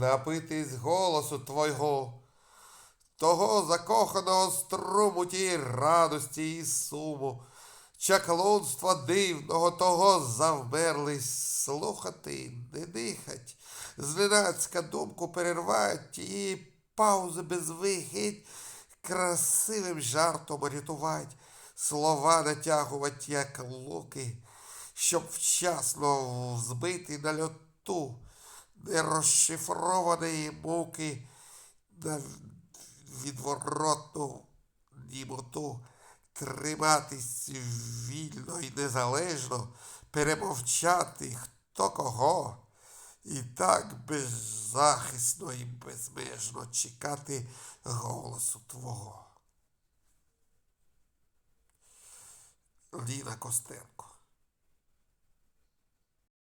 напитись голосу Твого, того закоханого струму тієї радості і суму, чаклунства дивного, того завмерлись слухати, не дихать, зненацька думку перервають тієї паузи безвихідь, красивим жартом рятувать, слова натягувати, як луки, щоб вчасно збити на льоту нерозшифрованої муки на відворотну німоту, триматись вільно і незалежно, перемовчати хто кого, і так беззахисно і безмежно чекати голосу Твого. Ліна Костенко